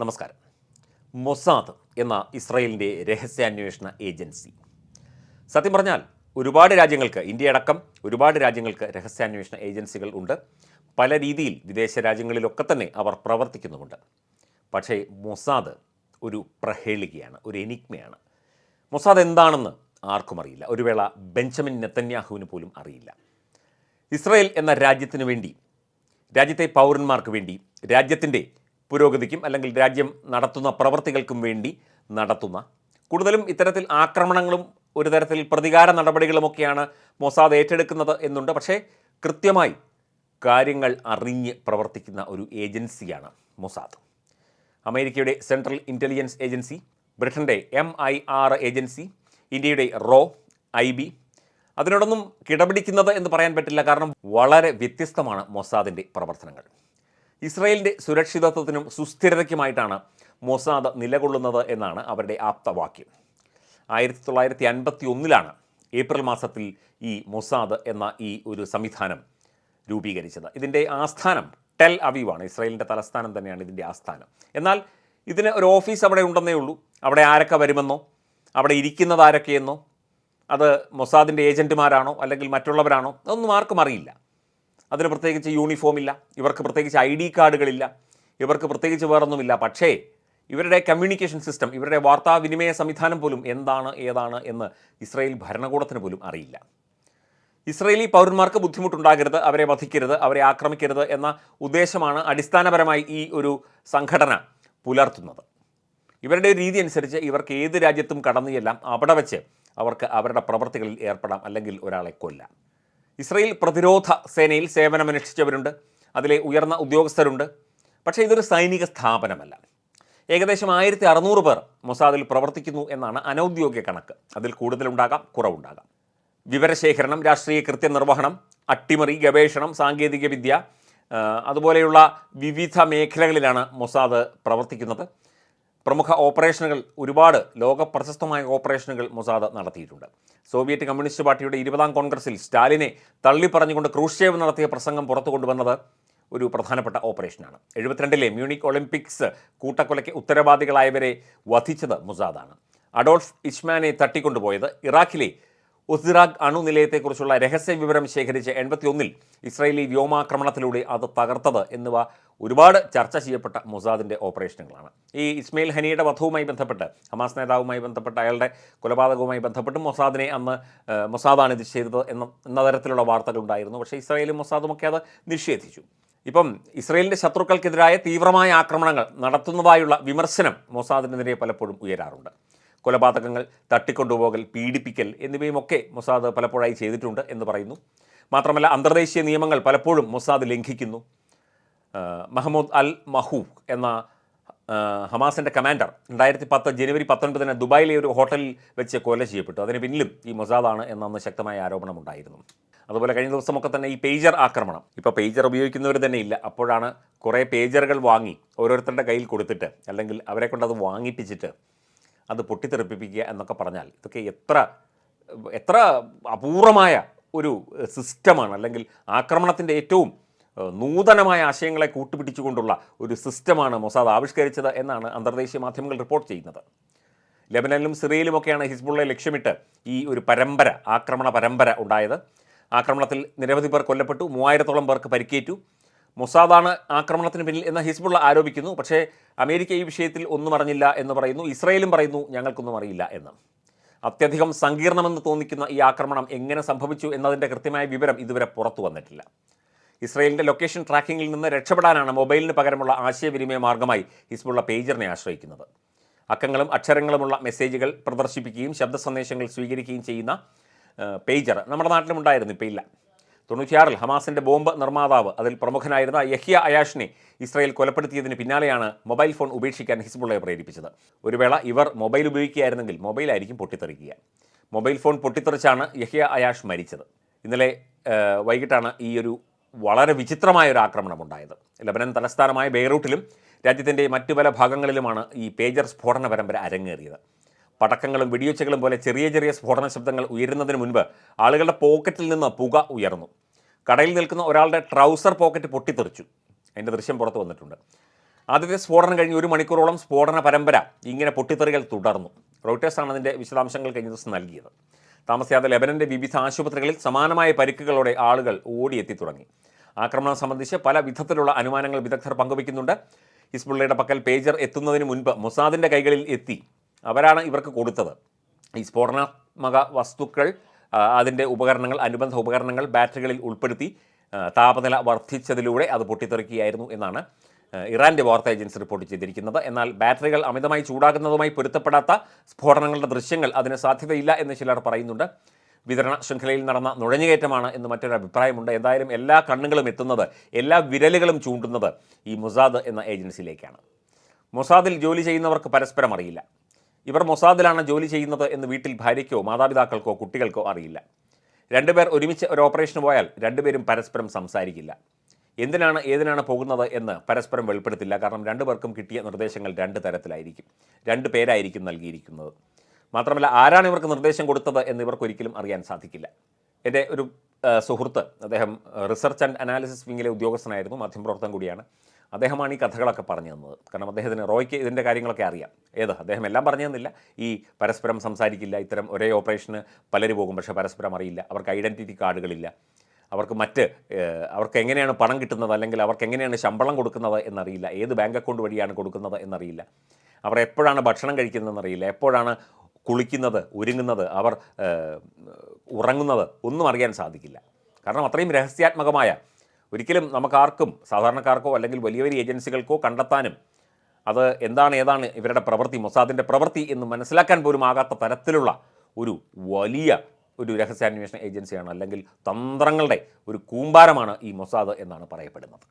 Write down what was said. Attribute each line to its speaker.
Speaker 1: നമസ്കാരം. മൊസാദ് എന്ന ഇസ്രയേലിന്റെ രഹസ്യാന്വേഷണ ഏജൻസി. സത്യം പറഞ്ഞാൽ ഒരുപാട് രാജ്യങ്ങൾക്ക് ഇന്ത്യ അടക്കം ഒരുപാട് രാജ്യങ്ങൾക്ക് രഹസ്യാന്വേഷണ ഏജൻസികൾ ഉണ്ട്. പല രീതിയിൽ വിദേശ രാജ്യങ്ങളിലൊക്കെ തന്നെ അവർ പ്രവർത്തിക്കുന്നുമുണ്ട്. പക്ഷേ മൊസാദ് ഒരു പ്രഹേളികയാണ് ഒരു എനിക്മയാണ് മൊസാദ് എന്താണെന്ന് ആർക്കും അറിയില്ല. ഒരു വേള ബെഞ്ചമിൻ നെത്തന്യാഹുവിന് പോലും അറിയില്ല. ഇസ്രയേൽ എന്ന രാജ്യത്തിനു വേണ്ടി രാജ്യത്തെ പൗരന്മാർക്ക് വേണ്ടി രാജ്യത്തിന്റെ പുരോഗതിക്കും അല്ലെങ്കിൽ രാജ്യം നടത്തുന്ന പ്രവർത്തികൾക്കും വേണ്ടി നടത്തുന്ന കൂടുതലും ഇത്തരത്തിൽ ആക്രമണങ്ങളും ഒരു തരത്തിൽ പ്രതികാര നടപടികളുമൊക്കെയാണ് മൊസാദ് ഏറ്റെടുക്കുന്നത് എന്നുണ്ട്. പക്ഷേ കൃത്യമായി കാര്യങ്ങൾ അറിഞ്ഞ് പ്രവർത്തിക്കുന്ന ഒരു ഏജൻസിയാണ് മൊസാദ്. അമേരിക്കയുടെ സെൻട്രൽ ഇന്റലിജൻസ് ഏജൻസി ബ്രിട്ടന്റെ എം ഐ ആർ ഏജൻസി ഇന്ത്യയുടെ റോ ഐ ബി. അതിനോടൊന്നും കിടപിടിക്കുന്നത് എന്ന് പറയാൻ പറ്റില്ല. കാരണം വളരെ വ്യത്യസ്തമാണ് മൊസാദിന്റെ പ്രവർത്തനങ്ങൾ. ഇസ്രയേലിന്റെ സുരക്ഷിതത്വത്തിനും സുസ്ഥിരതയ്ക്കുമായിട്ടാണ് മൊസാദ് നിലകൊള്ളുന്നത് എന്നാണ് അവരുടെ ആപ്തവാക്യം. ആയിരത്തി തൊള്ളായിരത്തി അൻപത്തി ഒന്നിലാണ് ഏപ്രിൽ മാസത്തിൽ ഈ മൊസാദ് എന്ന ഈ ഒരു സംവിധാനം രൂപീകരിച്ചത്. ഇതിന്റെ ആസ്ഥാനം ടെൽ അവീവാണ്. ഇസ്രയേലിന്റെ തലസ്ഥാനം തന്നെയാണ് ഇതിന്റെ ആസ്ഥാനം. എന്നാൽ ഇതിന് ഒരു ഓഫീസ് അവിടെ ഉണ്ടെന്നേ ഉള്ളൂ. അവിടെ ആരൊക്കെ വരുമെന്നോ? അവിടെ ഇരിക്കുന്നത് ആരൊക്കെയെന്നോ അത് മൊസാദിന്റെ ഏജന്റുമാരാണോ അല്ലെങ്കിൽ മറ്റുള്ളവരാണോ? അതൊന്നും ആർക്കും അറിയില്ല. അതിന് പ്രത്യേകിച്ച് യൂണിഫോം ഇല്ല. ഇവർക്ക് പ്രത്യേകിച്ച് ഐ ഡി കാർഡുകളില്ല. ഇവർക്ക് പ്രത്യേകിച്ച് വേറൊന്നുമില്ല. പക്ഷേ ഇവരുടെ കമ്മ്യൂണിക്കേഷൻ സിസ്റ്റം ഇവരുടെ വാർത്താവിനിമയ സംവിധാനം പോലും എന്താണ് ഏതാണ് എന്ന് ഇസ്രായേൽ ഭരണകൂടത്തിന് പോലും അറിയില്ല. ഇസ്രയേലി പൗരന്മാർക്ക് ബുദ്ധിമുട്ടുണ്ടാകരുത് അവരെ വധിക്കരുത് അവരെ ആക്രമിക്കരുത് എന്ന ഉദ്ദേശമാണ് അടിസ്ഥാനപരമായി ഈ ഒരു സംഘടന പുലർത്തുന്നത്. ഇവരുടെ രീതി അനുസരിച്ച് ഇവർക്ക് ഏത് രാജ്യത്തും കടന്നു ചെല്ലാം അവിടെ വെച്ച് അവർക്ക് അവരുടെ പ്രവർത്തികളിൽ ഏർപ്പെടാം അല്ലെങ്കിൽ ഒരാളെ കൊല്ലാം. ഇസ്രയേൽ പ്രതിരോധ സേനയിൽ സേവനമനുഷ്ഠിച്ചവരുണ്ട്. അതിലെ ഉയർന്ന ഉദ്യോഗസ്ഥരുണ്ട്. പക്ഷേ ഇതൊരു സൈനിക സ്ഥാപനമല്ല. ഏകദേശം ആയിരത്തി അറുന്നൂറ് പേർ മൊസാദിൽ പ്രവർത്തിക്കുന്നു എന്നാണ് അനൗദ്യോഗിക കണക്ക്. അതിൽ കൂടുതലുണ്ടാകാം കുറവുണ്ടാകാം. വിവരശേഖരണം രാഷ്ട്രീയ കൃത്യനിർവഹണം അട്ടിമറി ഗവേഷണം സാങ്കേതികവിദ്യ അതുപോലെയുള്ള വിവിധ മേഖലകളിലാണ് മൊസാദ് പ്രവർത്തിക്കുന്നത്. പ്രമുഖ ഓപ്പറേഷനുകൾ ഒരുപാട് ലോക പ്രശസ്തമായ ഓപ്പറേഷനുകൾ മൊസാദ് നടത്തിയിട്ടുണ്ട്. സോവിയറ്റ് കമ്മ്യൂണിസ്റ്റ് പാർട്ടിയുടെ ഇരുപതാം കോൺഗ്രസിൽ സ്റ്റാലിനെ തള്ളിപ്പറഞ്ഞുകൊണ്ട് ക്രൂഷ്യേവ് നടത്തിയ പ്രസംഗം പുറത്തു കൊണ്ടുവന്നത് ഒരു പ്രധാനപ്പെട്ട ഓപ്പറേഷനാണ്. എഴുപത്തിരണ്ടിലെ മ്യൂണിക് ഒളിമ്പിക്സ് കൂട്ടക്കൊലയ്ക്ക് ഉത്തരവാദികളായവരെ വധിച്ചത് മുസാദാണ്. അഡോൾഫ് ഇഷ്മാനെ തട്ടിക്കൊണ്ടുപോയത് ഇറാഖിലെ ഒസിറാഖ് അണുനിലയത്തെക്കുറിച്ചുള്ള രഹസ്യ വിവരം ശേഖരിച്ച് എൺപത്തിയൊന്നിൽ ഇസ്രായേലി വ്യോമാക്രമണത്തിലൂടെ അത് തകർത്തത് എന്നിവ ഒരുപാട് ചർച്ച ചെയ്യപ്പെട്ട മൊസാദിന്റെ ഓപ്പറേഷനുകളാണ്. ഈ ഇസ്മയിൽ ഹനിയുടെ വധവുമായി ബന്ധപ്പെട്ട് ഹമാസ് നേതാവുമായി ബന്ധപ്പെട്ട് അയാളുടെ കൊലപാതകവുമായി ബന്ധപ്പെട്ട് മൊസാദിനെ അന്ന് മൊസാദാണ് ഇത് ചെയ്തത് എന്ന എന്ന തരത്തിലുള്ള വാർത്തകൾ ഉണ്ടായിരുന്നു പക്ഷേ ഇസ്രായേലും മൊസാദുമൊക്കെ അത് നിഷേധിച്ചു. ഇപ്പം ഇസ്രയേലിന്റെ ശത്രുക്കൾക്കെതിരായ തീവ്രമായ ആക്രമണങ്ങൾ നടത്തുന്നതായുള്ള വിമർശനം മൊസാദിനെതിരെ പലപ്പോഴും ഉയരാറുണ്ട്. കൊലപാതകങ്ങൾ തട്ടിക്കൊണ്ടുപോകൽ പീഡിപ്പിക്കൽ എന്നിവയുമൊക്കെ മൊസാദ് പലപ്പോഴായി ചെയ്തിട്ടുണ്ട് എന്ന് പറയുന്നു. മാത്രമല്ല അന്തർദേശീയ നിയമങ്ങൾ പലപ്പോഴും മൊസാദ് ലംഘിക്കുന്നു. മഹമ്മൂദ് അൽ മഹൂഫ് എന്ന ഹമാസിന്റെ കമാൻഡർ രണ്ടായിരത്തി പത്ത് ജനുവരി പത്തൊൻപതിന് ദുബായിലെ ഒരു ഹോട്ടലിൽ വെച്ച് കൊല ചെയ്യപ്പെട്ടു. അതിന് പിന്നിലും ഈ മൊസാദാണ് എന്നന്ന് ശക്തമായ ആരോപണമുണ്ടായിരുന്നു. അതുപോലെ കഴിഞ്ഞ ദിവസമൊക്കെ തന്നെ ഈ പേജർ ആക്രമണം. ഇപ്പോൾ പേജർ ഉപയോഗിക്കുന്നവർ തന്നെ ഇല്ല. അപ്പോഴാണ് കുറേ പേജറുകൾ വാങ്ങി ഓരോരുത്തരുടെ കയ്യിൽ കൊടുത്തിട്ട് അല്ലെങ്കിൽ അവരെ കൊണ്ട് അത് വാങ്ങിപ്പിച്ചിട്ട് അത് പൊട്ടിത്തെറിപ്പിക്കുക എന്നൊക്കെ പറഞ്ഞാൽ ഇതൊക്കെ എത്ര എത്ര അപൂർവമായ ഒരു സിസ്റ്റമാണ് അല്ലെങ്കിൽ ആക്രമണത്തിന്റെ ഏറ്റവും നൂതനമായ ആശയങ്ങളെ കൂട്ടുപിടിച്ചുകൊണ്ടുള്ള ഒരു സിസ്റ്റമാണ് മൊസാദ് ആവിഷ്കരിച്ചത് എന്നാണ് അന്തർദേശീയ മാധ്യമങ്ങൾ റിപ്പോർട്ട് ചെയ്യുന്നത്. ലെബനനിലും സിറിയയിലുമൊക്കെയാണ് ഹിസ്ബുള്ളയെ ലക്ഷ്യമിട്ട് ഈ ഒരു പരമ്പര ആക്രമണ പരമ്പര ഉണ്ടായത്. ആക്രമണത്തിൽ നിരവധി പേർ കൊല്ലപ്പെട്ടു മൂവായിരത്തോളം പേർക്ക് പരിക്കേറ്റു. മൊസാദാണ് ആക്രമണത്തിന് പിന്നിൽ എന്ന് ഹിസ്ബുള്ള ആരോപിക്കുന്നു. പക്ഷേ അമേരിക്ക ഈ വിഷയത്തിൽ ഒന്നും അറിഞ്ഞില്ല എന്ന് പറയുന്നു. ഇസ്രയേലും പറയുന്നു ഞങ്ങൾക്കൊന്നും അറിയില്ല എന്ന്. അത്യധികം സങ്കീർണമെന്ന് തോന്നിക്കുന്ന ഈ ആക്രമണം എങ്ങനെ സംഭവിച്ചു എന്നതിന്റെ കൃത്യമായ വിവരം ഇതുവരെ പുറത്തു വന്നിട്ടില്ല. ഇസ്രയേലിന്റെ ലൊക്കേഷൻ ട്രാക്കിങ്ങിൽ നിന്ന് രക്ഷപ്പെടാനാണ് മൊബൈലിന് പകരമുള്ള ആശയവിനിമയ മാർഗമായി ഹിസ്ബുള്ള പേജറിനെ ആശ്രയിക്കുന്നത്. അക്കങ്ങളും അക്ഷരങ്ങളുമുള്ള മെസ്സേജുകൾ പ്രദർശിപ്പിക്കുകയും ശബ്ദ സന്ദേശങ്ങൾ സ്വീകരിക്കുകയും ചെയ്യുന്ന പേജർ നമ്മുടെ നാട്ടിലും ഉണ്ടായിരുന്നു ഇപ്പോൾ ഇല്ല. തൊണ്ണൂറ്റിയാറിൽ ഹമാസിന്റെ ബോംബ് നിർമ്മാതാവ് അതിൽ പ്രമുഖനായിരുന്ന യഹ്യ അയാഷിനെ ഇസ്രായേൽ കൊലപ്പെടുത്തിയതിന് പിന്നാലെയാണ് മൊബൈൽ ഫോൺ ഉപേക്ഷിക്കാൻ ഹിസ്ബുള്ളയെ പ്രേരിപ്പിച്ചത്. ഒരു വേള ഇവർ മൊബൈൽ ഉപയോഗിക്കുകയായിരുന്നെങ്കിൽ മൊബൈലായിരിക്കും പൊട്ടിത്തെറിക്കുക. മൊബൈൽ ഫോൺ പൊട്ടിത്തെറിച്ചാണ് യഹ്യ അയാഷ് മരിച്ചത്. ഇന്നലെ വൈകിട്ടാണ് ഈ ഒരു വളരെ വിചിത്രമായ ഒരു ആക്രമണം ഉണ്ടായത്. ലബനൻ തലസ്ഥാനമായ ബെയ്റൂട്ടിലും രാജ്യത്തിന്റെ മറ്റു പല ഭാഗങ്ങളിലുമാണ് ഈ പേജർ സ്ഫോടന പരമ്പര അരങ്ങേറിയത്. പടക്കങ്ങളും വെടിയൊച്ചകളും പോലെ ചെറിയ ചെറിയ സ്ഫോടന ശബ്ദങ്ങൾ ഉയരുന്നതിന് മുൻപ് ആളുകളുടെ പോക്കറ്റിൽ നിന്ന് പുക ഉയർന്നു. കടയിൽ നിൽക്കുന്ന ഒരാളുടെ ട്രൗസർ പോക്കറ്റ് പൊട്ടിത്തെറിച്ചു. അതിന്റെ ദൃശ്യം പുറത്ത് വന്നിട്ടുണ്ട്. ആദ്യത്തെ സ്ഫോടനം കഴിഞ്ഞ് ഒരു മണിക്കൂറോളം സ്ഫോടന പരമ്പര ഇങ്ങനെ പൊട്ടിത്തെറികൾ തുടർന്നു. റോയിട്ടേഴ്സാണ് അതിന്റെ വിശദാംശങ്ങൾ കഴിഞ്ഞ ദിവസം നൽകിയത്. താമസിയാതെ ലെബനന്റെ വിവിധ ആശുപത്രികളിൽ സമാനമായ പരിക്കുകളോടെ ആളുകൾ ഓടിയെത്തി തുടങ്ങി. ആക്രമണം സംബന്ധിച്ച് പല വിധത്തിലുള്ള അനുമാനങ്ങൾ വിദഗ്ധർ പങ്കുവയ്ക്കുന്നുണ്ട്. ഹിസ്ബുള്ളയുടെ പക്കൽ പേജർ എത്തുന്നതിന് മുൻപ് മൊസാദിന്റെ കൈകളിൽ എത്തി അവരാണ് ഇവർക്ക് കൊടുത്തത്. ഈ സ്ഫോടനാത്മക വസ്തുക്കൾ അതിന്റെ ഉപകരണങ്ങൾ അനുബന്ധ ഉപകരണങ്ങൾ ബാറ്ററികളിൽ ഉൾപ്പെടുത്തി താപനില വർദ്ധിച്ചതിലൂടെ അത് പൊട്ടിത്തെറിക്കുകയായിരുന്നു എന്നാണ് ഇറാന്റെ വാർത്താ ഏജൻസി റിപ്പോർട്ട് ചെയ്തിരിക്കുന്നത്. എന്നാൽ ബാറ്ററികൾ അമിതമായി ചൂടാകുന്നതുമായി പൊരുത്തപ്പെടാത്ത സ്ഫോടനങ്ങളുടെ ദൃശ്യങ്ങൾ അതിന് സാധ്യതയില്ല എന്ന് ചിലർ പറയുന്നുണ്ട്. വിതരണ ശൃംഖലയിൽ നടന്ന നുഴഞ്ഞുകയറ്റമാണ് എന്ന് മറ്റൊരു അഭിപ്രായമുണ്ട്. എന്തായാലും എല്ലാ കണ്ണുകളും എത്തുന്നത് എല്ലാ വിരലുകളും ചൂണ്ടുന്നത് ഈ മുസാദ് എന്ന ഏജൻസിയിലേക്കാണ്. മൊസാദിൽ ജോലി ചെയ്യുന്നവർക്ക് പരസ്പരം അറിയില്ല. ഇവർ മൊസാദിലാണ് ജോലി ചെയ്യുന്നത് എന്ന് വീട്ടിൽ ഭാര്യയ്ക്കോ മാതാപിതാക്കൾക്കോ കുട്ടികൾക്കോ അറിയില്ല. രണ്ടുപേർ ഒരുമിച്ച് ഒരു ഓപ്പറേഷന് പോയാൽ രണ്ടുപേരും പരസ്പരം സംസാരിക്കില്ല. എന്തിനാണ് ഏതിനാണ് പോകുന്നത് എന്ന് പരസ്പരം വെളിപ്പെടുത്തില്ല. കാരണം രണ്ടുപേർക്കും കിട്ടിയ നിർദ്ദേശങ്ങൾ രണ്ട് തരത്തിലായിരിക്കും. രണ്ട് പേരായിരിക്കും നൽകിയിരിക്കുന്നത്. മാത്രമല്ല ആരാണ് ഇവർക്ക് നിർദ്ദേശം കൊടുത്തത് എന്ന് ഇവർക്കൊരിക്കലും അറിയാൻ സാധിക്കില്ല. എന്റെ ഒരു സുഹൃത്ത് അദ്ദേഹം റിസർച്ച് ആൻഡ് അനാലിസിസ് വിങ്ങിലെ ഉദ്യോഗസ്ഥനായിരുന്നു മാധ്യമപ്രവർത്തകൻ കൂടിയാണ്. അദ്ദേഹമാണ് ഈ കഥകളൊക്കെ പറഞ്ഞു തന്നത്. കാരണം അദ്ദേഹത്തിന് റോയ്ക്ക് ഇതിന്റെ കാര്യങ്ങളൊക്കെ അറിയാം. ഏത്? അദ്ദേഹം എല്ലാം പറഞ്ഞു തന്നില്ല. ഈ പരസ്പരം സംസാരിക്കില്ല. ഇത്തരം ഒരേ ഓപ്പറേഷന് പലര് പോകും. പക്ഷേ പരസ്പരം അറിയില്ല. അവർക്ക് ഐഡന്റിറ്റി കാർഡുകളില്ല. അവർക്ക് മറ്റ് അവർക്ക് എങ്ങനെയാണ് പണം കിട്ടുന്നത്? അല്ലെങ്കിൽ അവർക്ക് എങ്ങനെയാണ് ശമ്പളം കൊടുക്കുന്നത് എന്നറിയില്ല. ഏത് ബാങ്ക് അക്കൗണ്ട് വഴിയാണ് കൊടുക്കുന്നത് എന്നറിയില്ല. അവർ എപ്പോഴാണ് ഭക്ഷണം കഴിക്കുന്നതെന്ന് അറിയില്ല. എപ്പോഴാണ് കുളിക്കുന്നത് ഒരുങ്ങുന്നത് അവർ ഉറങ്ങുന്നത് ഒന്നും അറിയാൻ സാധിക്കില്ല. കാരണം അത്രയും രഹസ്യാത്മകമായ ഒരിക്കലും നമുക്കാർക്കും സാധാരണക്കാർക്കോ അല്ലെങ്കിൽ വലിയ വലിയ ഏജൻസികൾക്കോ കണ്ടെത്താനും അത് എന്താണ് ഏതാണ് ഇവരുടെ പ്രവൃത്തി മൊസാദിന്റെ പ്രവൃത്തി എന്ന് മനസ്സിലാക്കാൻ പോലും ആകാത്ത തരത്തിലുള്ള ഒരു വലിയ ഒരു രഹസ്യാന്വേഷണ ഏജൻസിയാണ് അല്ലെങ്കിൽ തന്ത്രങ്ങളുടെ ഒരു കൂമ്പാരമാണ് ഈ മൊസാദ് എന്നാണ് പറയപ്പെടുന്നത്.